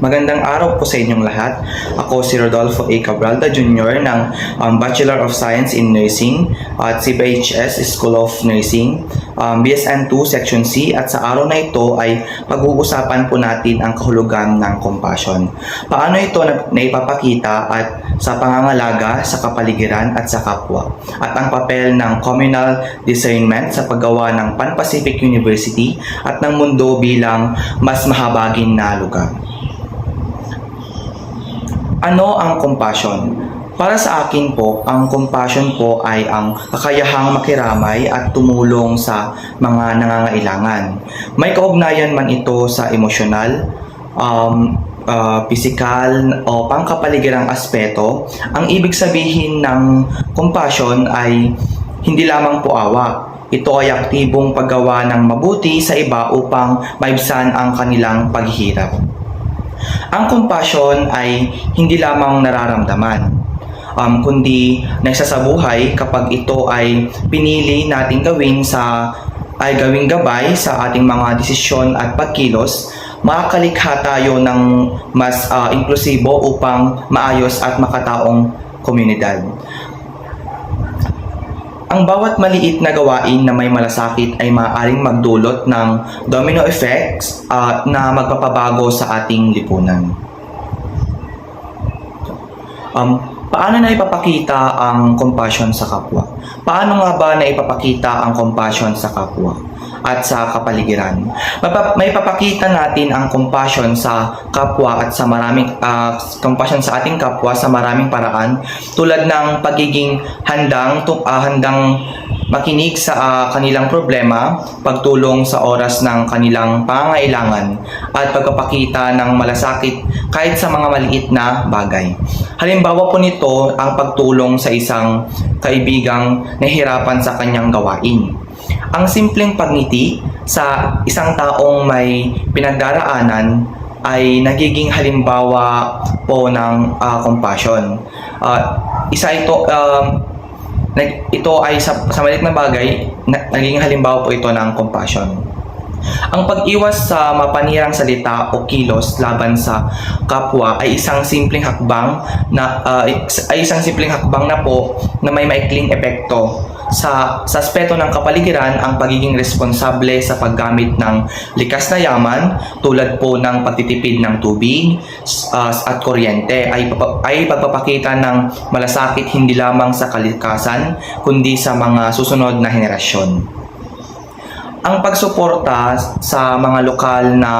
Magandang araw po sa inyong lahat. Ako si Rodolfo A. Cabralda Jr. ng um, Bachelor of Science in Nursing at CBHS School of Nursing, um, BSN 2 Section C at sa araw na ito ay pag-uusapan po natin ang kahulugan ng compassion. Paano ito na, naipapakita at sa pangangalaga sa kapaligiran at sa kapwa at ang papel ng communal discernment sa paggawa ng Pan-Pacific University at ng mundo bilang mas mahabagin na lugar. Ano ang compassion? Para sa akin po, ang compassion po ay ang kakayahang makiramay at tumulong sa mga nangangailangan. May kaugnayan man ito sa emosyonal, um, uh, physical o pangkapaligerang aspeto, ang ibig sabihin ng compassion ay hindi lamang po awa. Ito ay aktibong paggawa ng mabuti sa iba upang maibsan ang kanilang paghihirap. Ang compassion ay hindi lamang nararamdaman, um, kundi nagsasabuhay kapag ito ay pinili nating gawin sa ay gawing gabay sa ating mga desisyon at pagkilos, makakalikha tayo ng mas ah, inklusibo upang maayos at makataong komunidad. Ang bawat maliit na gawain na may malasakit ay maaaring magdulot ng domino effects at na magpapabago sa ating lipunan. Um, paano na ipapakita ang compassion sa kapwa? Paano nga ba na ipapakita ang compassion sa kapwa at sa kapaligiran? May papakita natin ang compassion sa kapwa at sa maraming ah, compassion sa ating kapwa sa maraming paraan tulad ng pagiging handang ah, handang makinig sa ah, kanilang problema, pagtulong sa oras ng kanilang pangangailangan, at pagpapakita ng malasakit kahit sa mga maliit na bagay. Halimbawa po nito ang pagtulong sa isang kaibigang nahihirapan sa kanyang gawain. Ang simpleng pagngiti sa isang taong may pinagdaraanan ay nagiging halimbawa po ng ah, compassion. Ah, isa ito um, nag, ito ay sa, sa maliit na bagay, na, naging halimbawa po ito ng compassion. Ang pag-iwas sa mapanirang salita o kilos laban sa kapwa ay isang simpleng hakbang na ah, ay isang simpleng hakbang na po na may maikling epekto sa sa aspeto ng kapaligiran ang pagiging responsable sa paggamit ng likas na yaman tulad po ng pagtitipid ng tubig ah, at kuryente ay ay pagpapakita ng malasakit hindi lamang sa kalikasan kundi sa mga susunod na henerasyon. Ang pagsuporta sa mga lokal na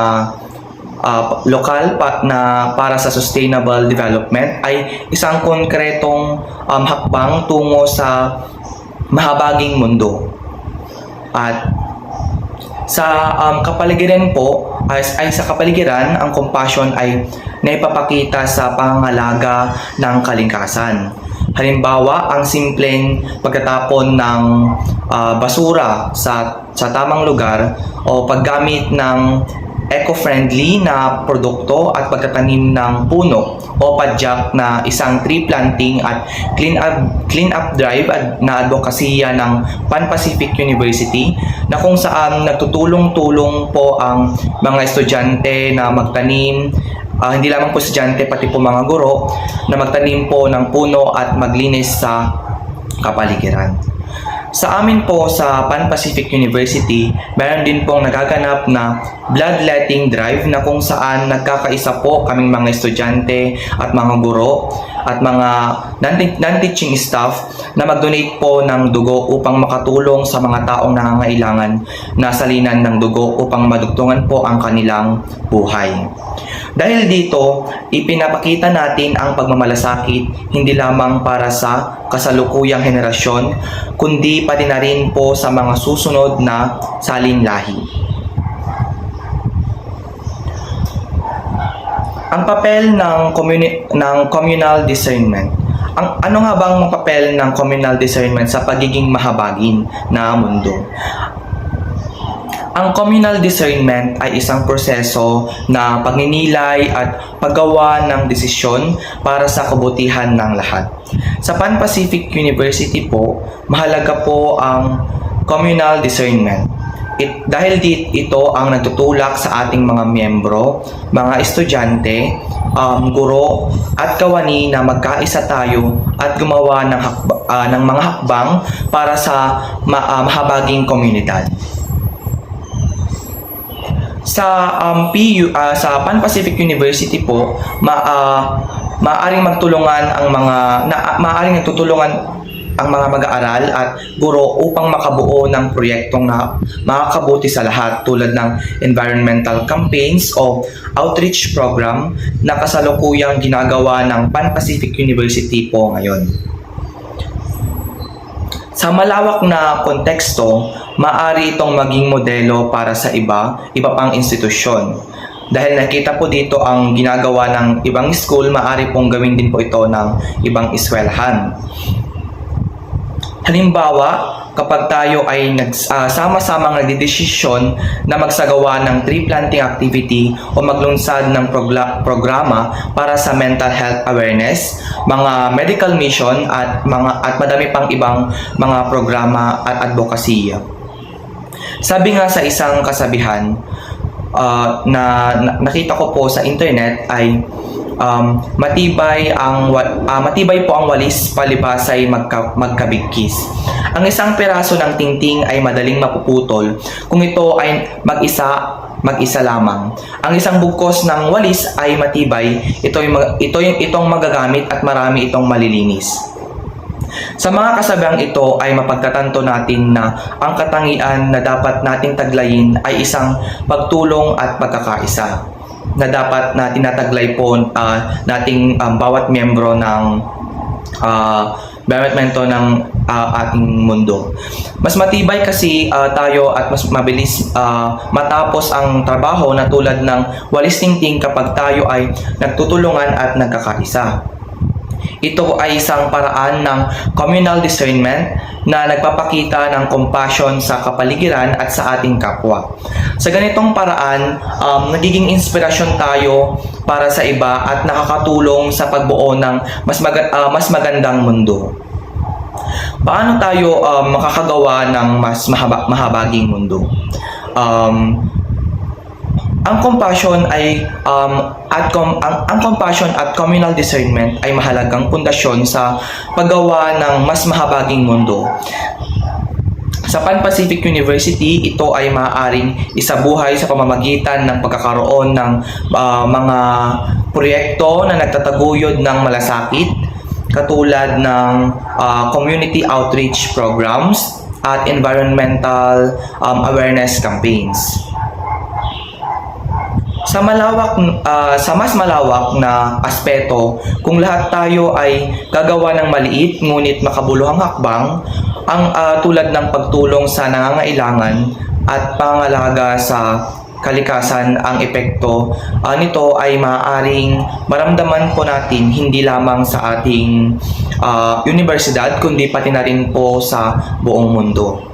uh, lokal pa, na para sa sustainable development ay isang konkretong um, hakbang tungo sa mahabaging mundo. At sa um, kapaligiran po, ay, ay sa kapaligiran, ang compassion ay naipapakita sa pangangalaga ng kalingkasan. Halimbawa, ang simpleng pagkatapon ng ah, basura sa, sa tamang lugar o paggamit ng eco-friendly na produkto at pagtatanim ng puno o padyak na isang tree planting at clean up, clean up drive at na advokasya ng Pan Pacific University na kung saan nagtutulong-tulong po ang mga estudyante na magtanim Ah, hindi lamang po estudyante pati po mga guro na magtanim po ng puno at maglinis sa kapaligiran. Sa amin po sa Pan Pacific University, meron din pong nagaganap na bloodletting drive na kung saan nagkakaisa po kaming mga estudyante at mga guro at mga non- non-teaching staff na mag-donate po ng dugo upang makatulong sa mga taong nangangailangan na salinan ng dugo upang madugtungan po ang kanilang buhay. Dahil dito, ipinapakita natin ang pagmamalasakit hindi lamang para sa kasalukuyang henerasyon, kundi pati na rin po sa mga susunod na salinlahi. Ang papel ng, communi- ng communal discernment. Ang, ano nga bang papel ng communal discernment sa pagiging mahabagin na mundo? Ang communal discernment ay isang proseso na pagninilay at paggawa ng desisyon para sa kabutihan ng lahat. Sa Pan Pacific University po, mahalaga po ang communal discernment. It, dahil dit ito ang nagtutulak sa ating mga miyembro, mga estudyante, um, guro at kawani na magkaisa tayo at gumawa ng, hakba- ah, ng mga hakbang para sa ma- ah, mahabaging komunidad. Sa um, PU, ah, sa Pan Pacific University po, ma, ah, maaaring magtulungan ang mga na, maaaring nagtutulungan ang mga mag-aaral at guro upang makabuo ng proyektong na makakabuti sa lahat tulad ng environmental campaigns o outreach program na kasalukuyang ginagawa ng Pan Pacific University po ngayon. Sa malawak na konteksto, maaari itong maging modelo para sa iba, iba pang institusyon. Dahil nakita po dito ang ginagawa ng ibang school, maaari pong gawin din po ito ng ibang eskwelahan. Halimbawa, kapag tayo ay nagsama-samang nagdidesisyon na magsagawa ng tree planting activity o maglunsad ng programa para sa mental health awareness, mga medical mission at mga at madami pang ibang mga programa at advocacy. Sabi nga sa isang kasabihan uh, na, na nakita ko po sa internet ay um, matibay ang ah, matibay po ang walis palibasay magka, magkabigkis. Ang isang piraso ng tingting ay madaling mapuputol kung ito ay mag-isa mag-isa lamang. Ang isang bugkos ng walis ay matibay, ito yung, ito yung itong magagamit at marami itong malilinis. Sa mga kasabihang ito ay mapagtatanto natin na ang katangian na dapat nating taglayin ay isang pagtulong at pagkakaisa na dapat na tinataglay po ah, nating um, bawat miyembro ng uh, developmento ng ah, ating mundo. Mas matibay kasi ah, tayo at mas mabilis ah, matapos ang trabaho na tulad ng walis tingting kapag tayo ay nagtutulungan at nagkakaisa. Ito ay isang paraan ng communal discernment na nagpapakita ng compassion sa kapaligiran at sa ating kapwa. Sa ganitong paraan, um, nagiging inspirasyon tayo para sa iba at nakakatulong sa pagbuo ng mas, maga- ah, mas magandang mundo. Paano tayo um, makakagawa ng mas mahaba- mahabaging mundo? Um, ang compassion ay um, at com- ang, ang compassion at communal discernment ay mahalagang pundasyon sa paggawa ng mas mahabaging mundo. Sa Pan Pacific University, ito ay maaaring isabuhay sa pamamagitan ng pagkakaroon ng ah, mga proyekto na nagtataguyod ng malasakit katulad ng ah, community outreach programs at environmental um, awareness campaigns. Sa malawak ah, sa mas malawak na aspeto, kung lahat tayo ay gagawa ng maliit ngunit makabuluhang hakbang, ang ah, tulad ng pagtulong sa nangangailangan at pangalaga sa kalikasan ang epekto ah, nito ay maaaring maramdaman po natin hindi lamang sa ating ah, universidad kundi pati na rin po sa buong mundo.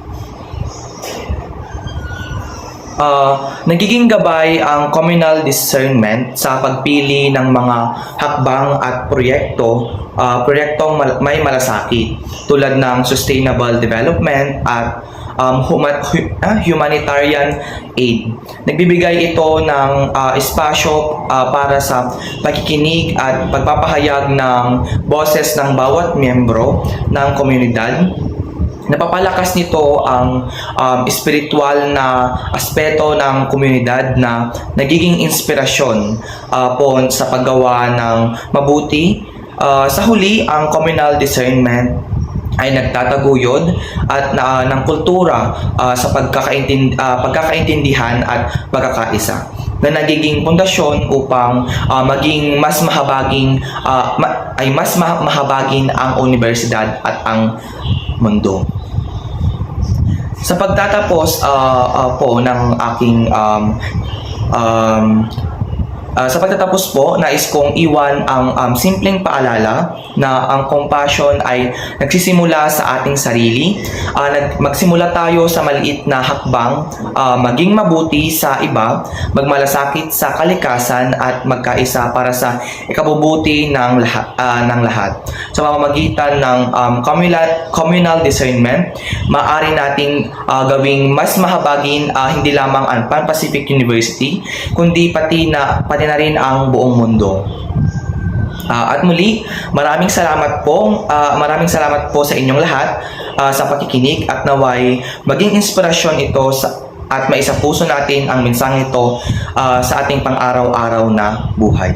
Ah, nagiging gabay ang communal discernment sa pagpili ng mga hakbang at proyekto, ah, proyektong mal- may malasakit tulad ng sustainable development at um, huma- hu- ah, humanitarian aid. Nagbibigay ito ng ah, espasyo ah, para sa pakikinig at pagpapahayag ng boses ng bawat miyembro ng komunidad napapalakas nito ang um, espiritual na aspeto ng komunidad na nagiging inspirasyon uh, po sa paggawa ng mabuti. Uh, sa huli, ang communal discernment ay nagtataguyod at na, ng kultura uh, sa pagkakaintind, uh, pagkakaintindihan at pagkakaisa na nagiging pundasyon upang uh, maging mas mahabaging uh, ma- ay mas ma- mahabagin ang universidad at ang mundo. Sa pagtatapos ah, ah, po ng aking um, um, Ah, sa pagtatapos po, nais kong iwan ang um, simpleng paalala na ang compassion ay nagsisimula sa ating sarili. Nag- magsimula tayo sa maliit na hakbang, ah, maging mabuti sa iba, magmalasakit sa kalikasan at magkaisa para sa ikabubuti ng lahat. ah, ng lahat. Sa pamamagitan ng um, communal, communal discernment, maaari nating ah, gawing mas mahabagin ah, hindi lamang ang Pan Pacific University, kundi pati na pati na rin ang buong mundo. Ah, at muli, maraming salamat po, ah, maraming salamat po sa inyong lahat ah, sa pakikinig at naway maging inspirasyon ito sa at maisapuso natin ang mensaheng ito ah, sa ating pang-araw-araw na buhay.